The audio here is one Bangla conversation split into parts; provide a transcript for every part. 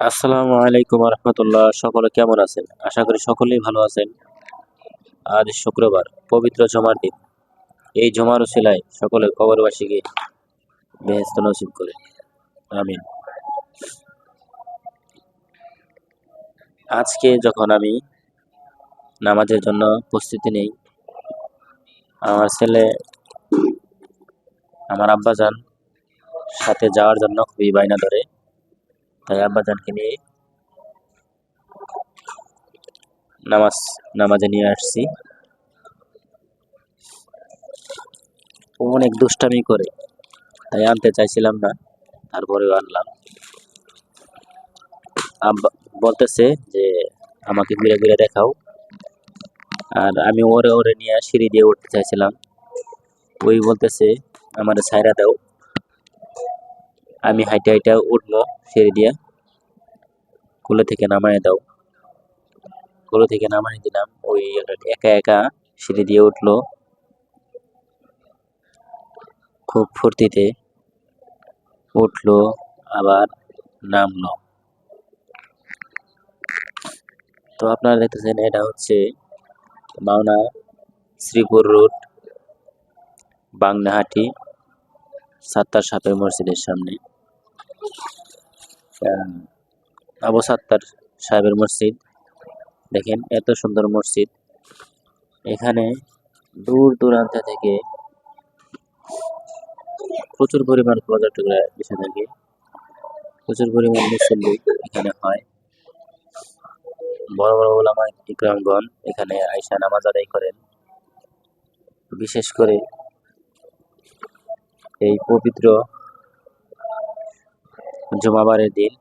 আসসালামু আলাইকুম রহমতুল্লাহ সকলে কেমন আছেন? আশা করি সকলেই ভালো আছেন। আজ শুক্রবার, পবিত্র জমার দিন। এই জমার উসিলায় সকলের কবরবাসীকে বেহেস্ত নসিব করে। আমিন। আজকে যখন আমি নামাজের জন্য প্রস্তুতি নেই, আমার ছেলে, আমার আব্বাজান সাথে যাওয়ার জন্য খুবই বায়না ধরে। তাই আব্বাজানকে নিয়ে নামাজ, নামাজে নিয়ে আসছি। ও অনেক দুষ্টামি করে, তাই আনতে চাইছিলাম না, তারপরেও আনলাম। আব্বা বলতেছে যে আমাকে ঘুরে ঘুরে দেখাও। আর আমি ওরে ওরে নিয়ে সিঁড়ি দিয়ে উঠতে চাইছিলাম। ওই বলতেছে, আমার ছাইরা দাও। আমি হাইটে হাইটে উঠবো, সিঁড়ি দিয়ে। কোলে থেকে নামায় দাও। কোলে থেকে নামাই দিলাম, ওই একা একা সিঁড়ি দিয়ে উঠল। খুব ফুর্তিতে উঠল, আবার নামলো। তো আপনারা দেখতেছেন, এটা হচ্ছে মাওনা শ্রীপুর রোড বাংনাহাটি সাত্তার সাপের মসজিদের সামনে। আবু সাত্তার সাহেবের মসজিদ। দেখেন, এত সুন্দর মসজিদ। এখানে দূর দূরান্ত থেকে প্রচুর পরিমাণ পর্যটকরা এসে থাকে। প্রচুর পরিমাণ মুসল্লি এখানে হয়। বড় বড় ওলামা ইকরামগণ এখানে আইসা নামাজ আদায় করেন। বিশেষ করে এই পবিত্র জমাবারের দিন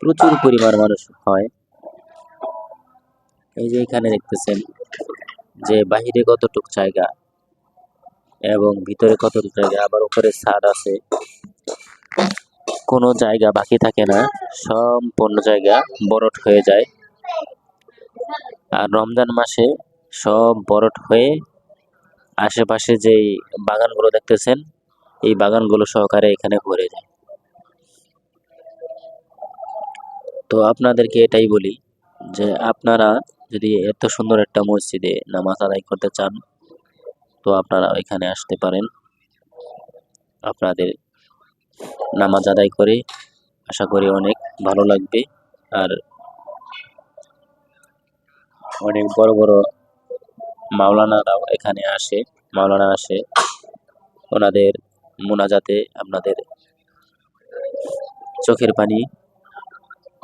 প্রচুর পরিমাণ মানুষ হয়। এই যে এখানে দেখতেছেন যে বাহিরে কতটুক জায়গা এবং ভিতরে কতটুক জায়গা, আবার উপরে ছাদ আছে। কোনো জায়গা বাকি থাকে না, সম্পূর্ণ জায়গা বরট হয়ে যায়। আর রমজান মাসে সব বরট হয়ে আশেপাশে যেই বাগানগুলো দেখতেছেন, এই বাগানগুলো সহকারে এখানে ভরে যায়। তো আপনাদেরকে এটাই বলি যে আপনারা যদি এত সুন্দর একটা মসজিদে নামাজ আদায় করতে চান, তো আপনারা এখানে আসতে পারেন। আপনাদের নামাজ আদায় করে আশা করি অনেক ভালো লাগবে। আর অনেক বড় বড় মাওলানারাও এখানে আসে, মাওলানা আসে। ওনাদের মোনাজাতে আপনাদের চোখের পানি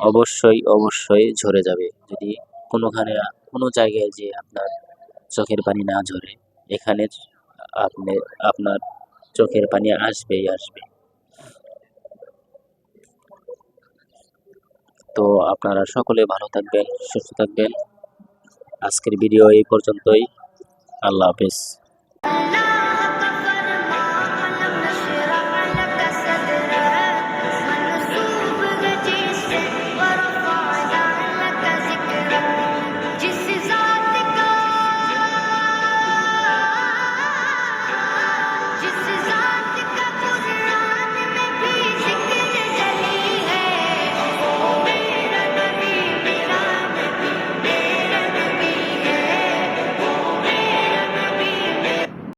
অবশ্যই অবশ্যই ঝরে যাবে। যদি কোনোখানে, কোনো জায়গায় যে আপনার চোখের পানি না ঝরে, এখানে আপনি, আপনার চোখের পানি আসবেই আসবে। তো আপনারা সকলে ভালো থাকবেন, সুস্থ থাকবেন। আজকের ভিডিও এই পর্যন্তই। আল্লাহ হাফেজ।